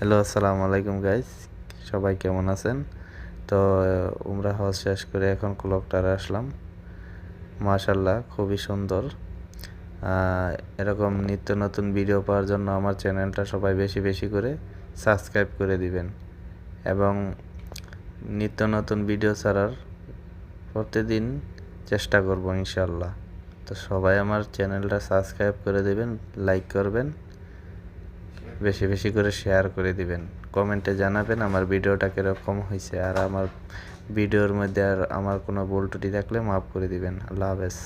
Hello, আসসালামু আলাইকুম guys সবাই কেমন আছেন? তো উমরা হজ শেষ করে এখন ক্লকটারে আসলাম। মাশাল্লাহ খুবই সুন্দর। এরকম নিত্য নতুন ভিডিও পাওয়ার জন্য আমার চ্যানেলটা সবাই বেশি বেশি করে সাবস্ক্রাইব করে দিবেন। এবং নিত্য নতুন ভিডিও ছাড়ার প্রতিদিন চেষ্টা করব ইনশাল্লাহ তো সবাই আমার চ্যানেলটা সাবস্ক্রাইব করে দেবেন লাইক করবেন। বেশি বেশি করে শেয়ার করে দিবেন। কমেন্টে জানাবেন আমার ভিডিওটা কীরকম হয়েছে আর আমার ভিডিওর মধ্যে আর আমার কোনো ভুল ত্রুটি থাকলে মাফ করে দিবেন। আল্লাহ হাফেজ।